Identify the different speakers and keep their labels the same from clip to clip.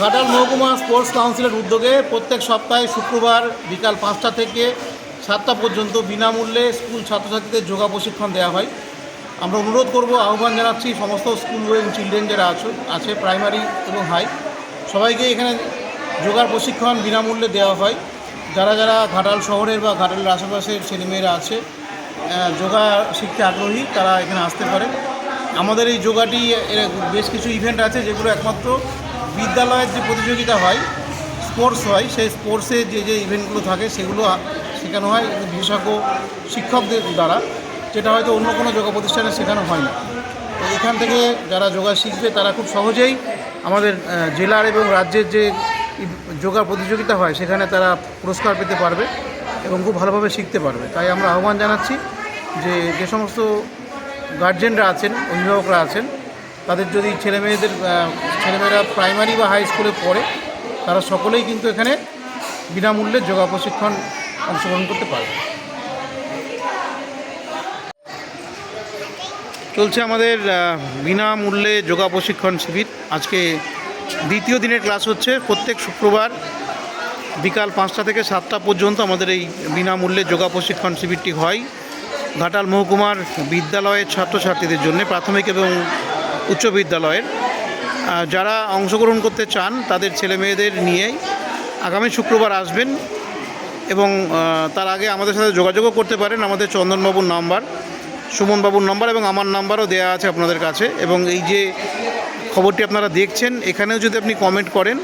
Speaker 1: ঘাটাল মহকুমা স্পোর্টস কাউন্সিলের উদ্যোগে প্রত্যেক সপ্তাহে শুক্রবার বিকাল পাঁচটা থেকে সাতটা পর্যন্ত বিনামূল্যে স্কুল ছাত্রছাত্রীদের যোগা প্রশিক্ষণ দেওয়া হয়। আমরা অনুরোধ করব, আহ্বান জানাচ্ছি সমস্ত স্কুল গোয়িং চিলড্রেন যারা আছো, আছে প্রাইমারি এবং হাই, সবাইকে এখানে যোগার প্রশিক্ষণ বিনামূল্যে দেওয়া হয়। যারা যারা ঘাটাল শহরের বা ঘাটালের আশেপাশের ছেলেমেয়েরা আছে যোগা শিখতে আগ্রহী, তারা এখানে আসতে পারে। আমাদের এই যোগাটি বেশ কিছু ইভেন্ট আছে যেগুলো একমাত্র বিদ্যালয়ের যে প্রতিযোগিতা হয় স্পোর্টস হয় সেই স্পোর্টসে যে যে ইভেন্টগুলো থাকে সেগুলো শেখানো হয় বিশেষজ্ঞ শিক্ষকদের দ্বারা যেটা হয়তো অন্য কোনো যোগা প্রতিষ্ঠানে শেখানো হয় না। তো এখান থেকে যারা যোগা শিখবে তারা খুব সহজেই আমাদের জেলার এবং রাজ্যের যে যোগা প্রতিযোগিতা হয় সেখানে তারা পুরস্কার পেতে পারবে এবং খুব ভালোভাবে শিখতে পারবে। তাই আমরা আহ্বান জানাচ্ছি যে যে সমস্ত গার্জেনরা আছেন অভিভাবকরা আছেন তাদের যদি ছেলেমেয়েদের আহ, ছেলেমেয়েরা প্রাইমারি বা হাই স্কুলে পড়ে, তারা সকলেই কিন্তু এখানে বিনামূল্যে যোগা প্রশিক্ষণ অংশগ্রহণ করতে পারবে চলছে আমাদের বিনামূল্যে যোগা প্রশিক্ষণ শিবির। আজকে দ্বিতীয় দিনের ক্লাস হচ্ছে, প্রত্যেক শুক্রবার বিকাল পাঁচটা থেকে সাতটা পর্যন্ত আমাদের এই বিনামূল্যে যোগা প্রশিক্ষণ শিবিরটি হয়। ঘাটাল মহকুমার বিদ্যালয়ের ছাত্রছাত্রীদের জন্য প্রাথমিক এবং উচ্চ বিদ্যালয়ের। যারা অংশগ্রহণ করতে চান তাদের ছেলে মেয়েদের নিয়েই আগামী শুক্রবার আসবেন এবং তার আগে আমাদের সাথে যোগাযোগও করতে পারেন। আমাদের চন্দনবাবুর নাম্বার, সুমনবাবুর নাম্বার এবং আমার নাম্বারও দেওয়া আছে আপনাদের কাছে। এবং এই যে খবরটি আপনারা দেখছেন, এখানেও যদি আপনি কমেন্ট করেন,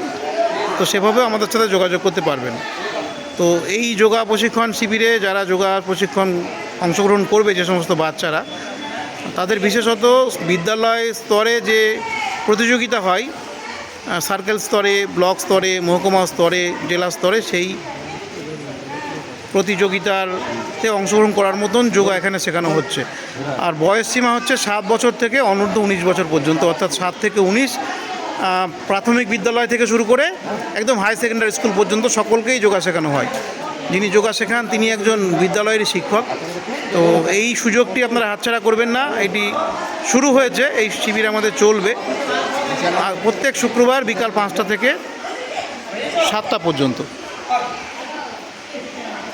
Speaker 1: তো সেভাবেও আমাদের সাথে যোগাযোগ করতে পারবেন। তো এই যোগা প্রশিক্ষণ শিবিরে যারা যোগা প্রশিক্ষণ অংশগ্রহণ করবে যে সমস্ত বাচ্চারা, তাদের বিশেষত বিদ্যালয় স্তরে যে প্রতিযোগিতা হয় সার্কেল স্তরে ব্লক স্তরে, মহকুমা স্তরে, জেলা স্তরে সেই প্রতিযোগিতারতে অংশগ্রহণ করার মতন যোগা এখানে শেখানো হচ্ছে। আর বয়স সীমা হচ্ছে সাত বছর থেকে অনূর্ধ্ব উনিশ বছর পর্যন্ত, অর্থাৎ সাত থেকে উনিশ প্রাথমিক বিদ্যালয় থেকে শুরু করে একদম হাই সেকেন্ডারি স্কুল পর্যন্ত সকলকেই যোগা শেখানো হয়। যিনি যোগা শেখান, তিনি একজন বিদ্যালয়ের শিক্ষক। তো এই সুযোগটি আপনারা হাতছাড়া করবেন না। এটি শুরু হয়েছে, এই শিবির আমাদের চলবে। আর প্রত্যেক শুক্রবার বিকাল পাঁচটা থেকে সাতটা পর্যন্ত।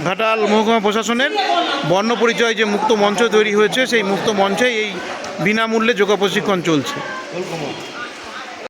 Speaker 1: ঘাটাল মহকুমা প্রশাসনের বর্ণ পরিচয় যে মুক্ত মঞ্চ তৈরি হয়েছে, সেই মুক্ত মঞ্চে এই বিনামূল্যে যোগা প্রশিক্ষণ চলছে।